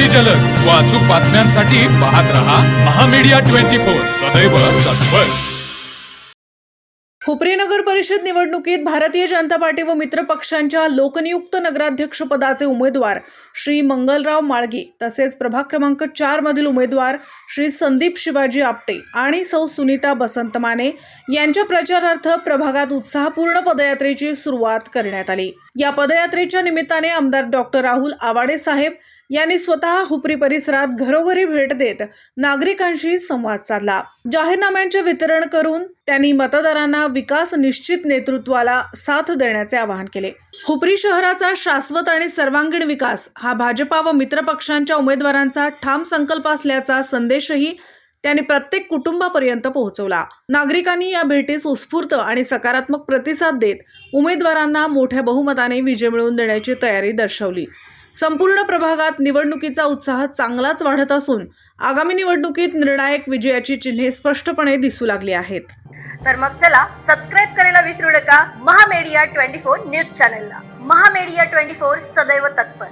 अति जलद. व अचूक बातम्यांसाठी पाहत रहा महामीडिया ट्वेंटी फोर. सदैव तत्पर. हुपरी नगर परिषद निवडणुकीत भारतीय जनता पार्टी व मित्र पक्षांच्या लोकनियुक्त नगराध्यक्ष पदाचे उमेदवार श्री मंगलराव माळगी तसेच प्रभाग क्रमांक चार मधील उमेदवार श्री संदीप शिवाजी आपटे आणि सौ सुनीता बसंत माने यांच्या प्रचारार्थ प्रभागात उत्साहपूर्ण पदयात्रेची सुरुवात करण्यात आली. या पदयात्रेच्या निमित्ताने आमदार डॉक्टर राहुल आवाडे साहेब यांनी स्वतः हुपरी परिसरात घरोघरी भेट देत नागरिकांशी संवाद साधला. जाहीरनाम्यांचे वितरण करून त्यांनी मतदारांना विकास निश्चित नेतृत्वाला साथ देण्याचे आवाहन केले. हुपरी शहराचा शाश्वत आणि सर्वांगीण विकास हा भाजपा व मित्रपक्षांच्या उमेदवारांचा ठाम संकल्प असल्याचा संदेशही त्यांनी प्रत्येक कुटुंबापर्यंत पोहोचवला. नागरिकांनी या भेटीस उत्स्फूर्त आणि सकारात्मक प्रतिसाद देत उमेदवारांना मोठ्या बहुमताने विजय मिळवून देण्याची तयारी दर्शवली. संपूर्ण प्रभागात निवडणुकीचा उत्साह चांगलाच वाढत असून आगामी निवडणुकीत निर्णायक विजयाची चिन्हे स्पष्टपणे दिसू लागली आहेत. तर मग चला सबस्क्राईब करायला विसरू नका. महामेडिया ट्वेंटी फोर न्यूज चॅनलला. महामेडिया ट्वेंटी फोर सदैव तत्पर.